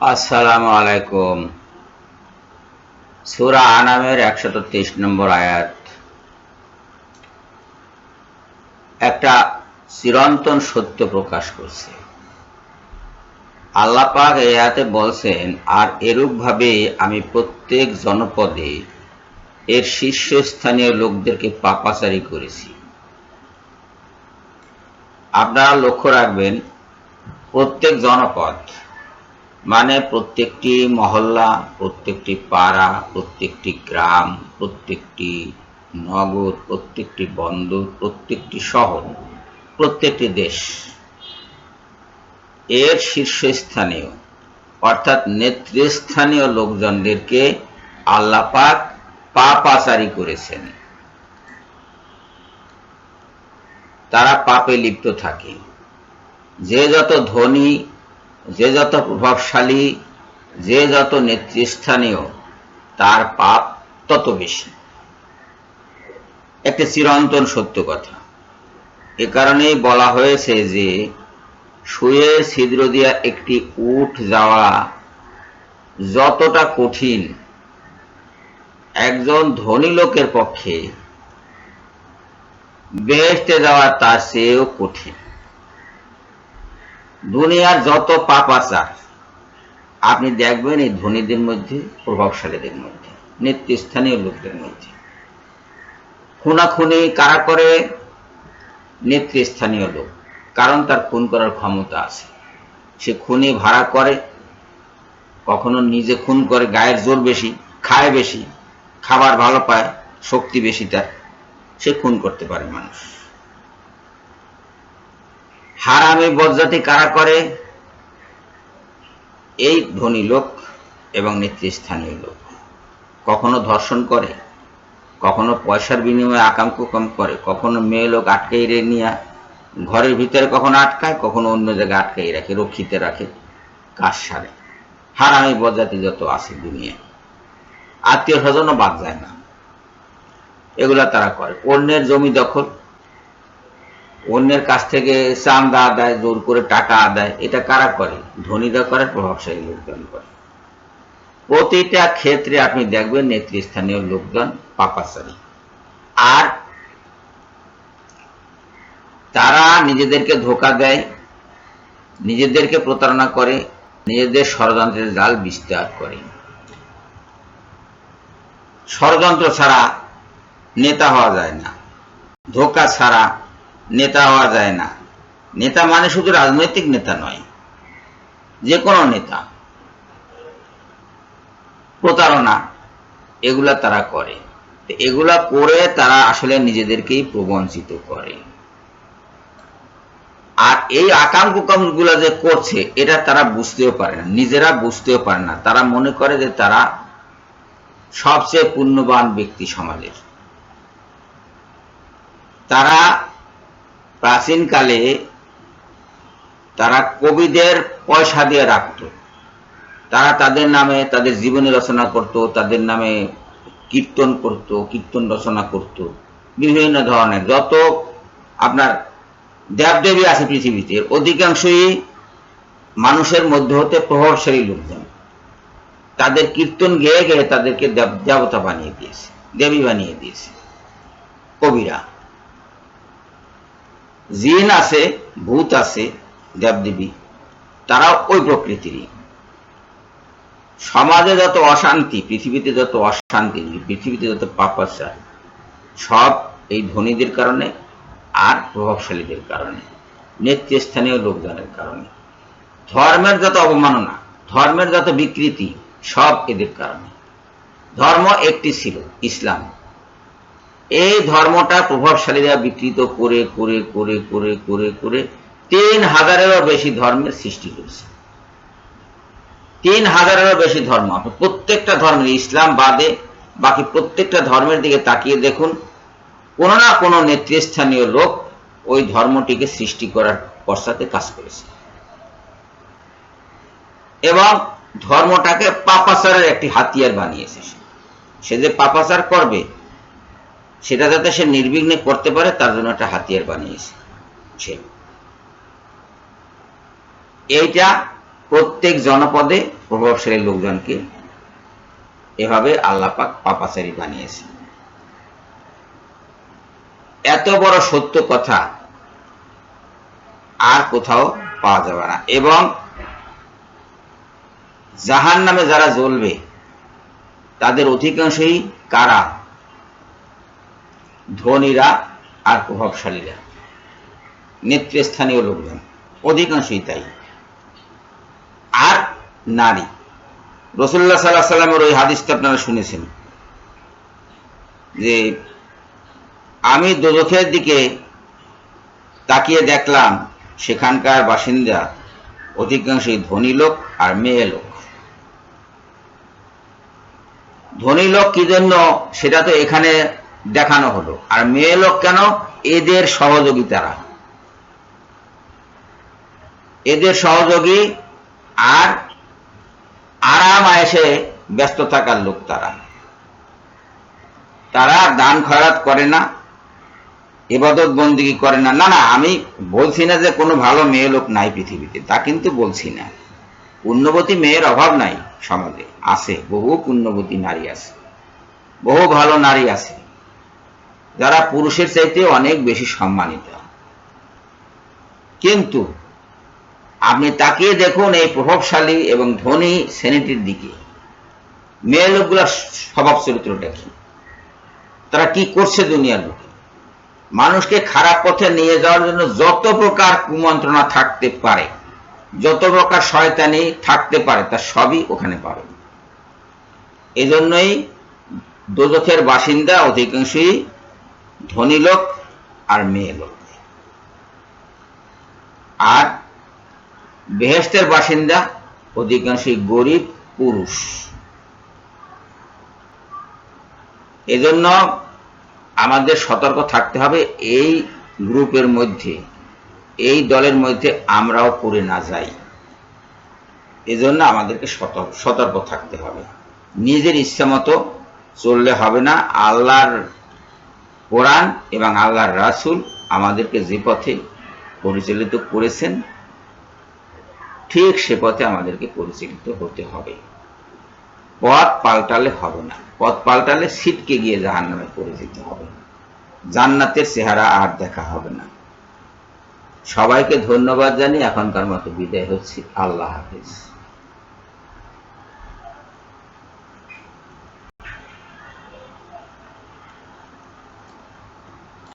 আসসালামু আলাইকুম। সুরা আনামের একশত তেইশ নম্বর আয়াত। একটা চিরন্তন সত্য প্রকাশ করছে। আল্লাহ পাক বলছেন, আর এরূপভাবে আমি প্রত্যেক জনপদে এর শীর্ষস্থানীয় লোকদেরকে পাপাচারী করেছি। আপনারা লক্ষ্য রাখবেন, প্রত্যেক জনপদ মানে প্রত্যেকটি মহল্লা, প্রত্যেকটি পাড়া, প্রত্যেকটি গ্রাম, প্রত্যেকটি নগর, প্রত্যেকটি বন্দর, প্রত্যেকটি শহর, প্রত্যেকটি দেশ। এর শীর্ষস্থানীয়, অর্থাৎ নেতৃস্থানীয় লোকজনদেরকে আল্লাপাক পাপাচারী করেছেন। তারা পাপে লিপ্ত থাকে। যে যত ধনী যে যত প্রভাবশালী, যে যত নেতৃস্থানীয়, তার পাপ তত বেশি। একটি চিরন্তন সত্য কথা। এ কারণেই বলা হয়েছে যে, শুয়ে ছিদ্র দিয়া একটি উঠ যাওয়া যতটা কঠিন, একজন ধনী লোকের পক্ষে বেহেস্তে যাওয়া তার চেয়েও কঠিন। দুনিয়ার যত পাপাচার আপনি দেখবেন এই ধনীদের মধ্যে, প্রভাবশালীদের মধ্যে, নেতৃস্থানীয় লোকদের মধ্যে। খুনাখুনি কারা করে? নেতৃস্থানীয় লোক। কারণ তার খুন করার ক্ষমতা আছে। সে খুনি ভাড়া করে, কখনো নিজে খুন করে, গায়ের জোর বেশি, খায় বেশি, খাবার ভালো পায়, শক্তি বেশি তার। সে খুন করতে পারে মানুষ। হারামি বজ্জাতি কারা করে? এই ধনী লোক এবং নেতৃস্থানীয় লোক। কখনো ধর্ষণ করে, কখনো পয়সার বিনিময়ে আকাঙ্ক্ষ কম করে, কখনো মেয়ে লোক আটকাই রে নিয়ে ঘরের ভিতরে কখনো আটকায়, কখনো অন্য জায়গায় আটকাই রাখে, রক্ষিতে রাখে, কাজ সারে। হারামি বজ্জাতি যত আছে দুনিয়ায় আত্মীয় স্বজনও বাদ যায় না। এগুলা তারা করে। অন্যের জমি দখল অন্যের কাছ থেকে চান্দা আদায়, জোর করে টাকা আদায়, এটা কারা করে? ধনীরা করে, প্রভাবশালী লোকজন করে। প্রতিটা ক্ষেত্রে আপনি দেখবেন নেতৃস্থানীয় লোকজন পাপাচারী। আর তারা নিজেদেরকে ধোকা দেয়, নিজেদেরকে প্রতারণা করে, নিজেদের ষড়যন্ত্রের জাল বিস্তার করে। ষড়যন্ত্র ছাড়া নেতা হওয়া যায় না। ধোকা ছাড়া নেতা হওয়া যায় না। নেতা মানে শুধু রাজনৈতিক নেতা নয় যে কোনো নেতা। প্রতারণা, এগুলা তারা করে। এগুলা করে তারা আসলে নিজেদেরকেই প্রবঞ্চিত করে। আর এই আকাঙ্ক্ষকমগুলা যে করছে, এটা তারা বুঝতেও পারে না, নিজেরা বুঝতেও পারে না। তারা মনে করে যে তারা সবচেয়ে পুণ্যবান ব্যক্তি সমাজের। তারা প্রাচীনকালে তারা কবিদের পয়সা দিয়ে রাখত। তারা তাদের নামে তাদের জীবনী রচনা করত, তাদের নামে কীর্তন করত, কীর্তন রচনা করত। বিভিন্ন ধরনের যত আপনার দেবদেবী আছে পৃথিবীতে, অধিকাংশই মানুষের মধ্যে হতে প্রভাবশালী লোকজন। তাদের কীর্তন গেয়ে গেয়ে তাদেরকে দেবতা বানিয়ে দিয়েছে, দেবী বানিয়ে দিয়েছে, কবিরা। জিন আছে, ভূত আছে, দেবদেবী তারাও ওই প্রকৃতিরই। সমাজে যত অশান্তি, পৃথিবীতে যত অশান্তি, পৃথিবীতে যত পাপাচার, সব এই ধনীদের কারণে আর প্রভাবশালীদের কারণে, নেতৃস্থানীয় লোকজনের কারণে। ধর্মের যত অবমাননা, ধর্মের যত বিকৃতি, সব এদের কারণে। ধর্ম একটি ছিল, ইসলাম। এই ধর্মটা প্রভাবশালীরা বিকৃত করে করে করে করে করে করে তিন হাজারেরও বেশি ধর্মের সৃষ্টি করেছে। তিন হাজারেরও বেশি ধর্ম প্রত্যেকটা ধর্মের ইসলাম বাদে বাকি প্রত্যেকটা ধর্মের দিকে তাকিয়ে দেখুন, কোনো না কোনো নেতৃস্থানীয় লোক ওই ধর্মটিকে সৃষ্টি করার পশ্চাতে কাজ করেছে। এবং ধর্মটাকে পাপাচারের একটি হাতিয়ার বানিয়েছে সে যে পাপাচার করবে সেটা যাতে সে নির্বিঘ্নে করতে পারে, তার জন্য একটা হাতিয়ার বানিয়েছে সে। এইটা প্রত্যেক জনপদে প্রভাবশালী লোকজনকে এভাবে আল্লাপাক পাপাচারী বানিয়েছে। এত বড় সত্য কথা আর কোথাও পাওয়া যাবে না। এবং জাহান নামে যারা জ্বলবে, তাদের অধিকাংশই কারা? ধনীরা আর প্রভাবশালীরা। নেতৃস্থানীয় লোকজন, অধিকাংশই তাই। আর নারী। রসুল্লাহ সাল্লাহ সাল্লামের ওই হাদিসটা আপনারা শুনেছেন যে আমি দোজখের দিকে তাকিয়ে দেখলাম, সেখানকার বাসিন্দা অধিকাংশই ধনী লোক আর মেয়ে লোক। ধনী লোক কি জন্য? সেটা তো এখানে দেখানো হলো। আর মেয়ে লোক কেন? এদের সহযোগিতারা। এদের সহযোগী আর আরাম আয়েসে ব্যস্ত থাকার লোক তারা। তারা দান খয়রাত করে না, ইবাদত বন্দিগি করে না। না না, আমি বলছি না যে কোনো ভালো মেয়ে লোক নাই পৃথিবীতে, তা কিন্তু বলছি না। পুণ্যবতী মেয়ের অভাব নাই সমাজে, আছে, বহু পুণ্যবতী নারী আছে, বহু ভালো নারী আছে। যারা পুরুষের চাইতে অনেক বেশি সম্মানিত। কিন্তু আপনি তাকিয়ে দেখুন এই প্রভাবশালী এবং ধনী শ্রেণীটির দিকে। মেয়ে লোকগুলোর স্বভাব চরিত্রটা কি? তারা কি করছে দুনিয়ার লোকে মানুষকে খারাপ পথে নিয়ে যাওয়ার জন্য যত প্রকার কুমন্ত্রণা থাকতে পারে, যত প্রকার শয়তানি থাকতে পারে, তা সবই ওখানে পাবে এজন্যই দোজখের বাসিন্দা অধিকাংশই ধনী লোক আর মেয়ে লোক আর বেহেস্তের বাসিন্দা অধিকাংশই গরিব পুরুষ। এজন্য আমাদের সতর্ক থাকতে হবে এই গ্রুপের মধ্যে, এই দলের মধ্যে আমরাও পড়ে না যাই। এজন্য আমাদেরকে সতর্ক সতর্ক থাকতে হবে। নিজের ইচ্ছা মতো চললে হবে না, আল্লাহর কোরআন এবং আল্লাহর রাসুল আমাদেরকে যে পথে পরিচালিত করেছেন, ঠিক সে পথে আমাদেরকে পরিচালিত হতে হবে। পথ পাল্টালে হবে না। পথ পাল্টালে সিটকে গিয়ে জাহান নামে পড়ে যেতে হবে। জান্নাতের চেহারা আর দেখা হবে না। সবাইকে ধন্যবাদ জানিয়ে এখনকার মতো বিদায় হচ্ছি। আল্লাহ হাফিজ।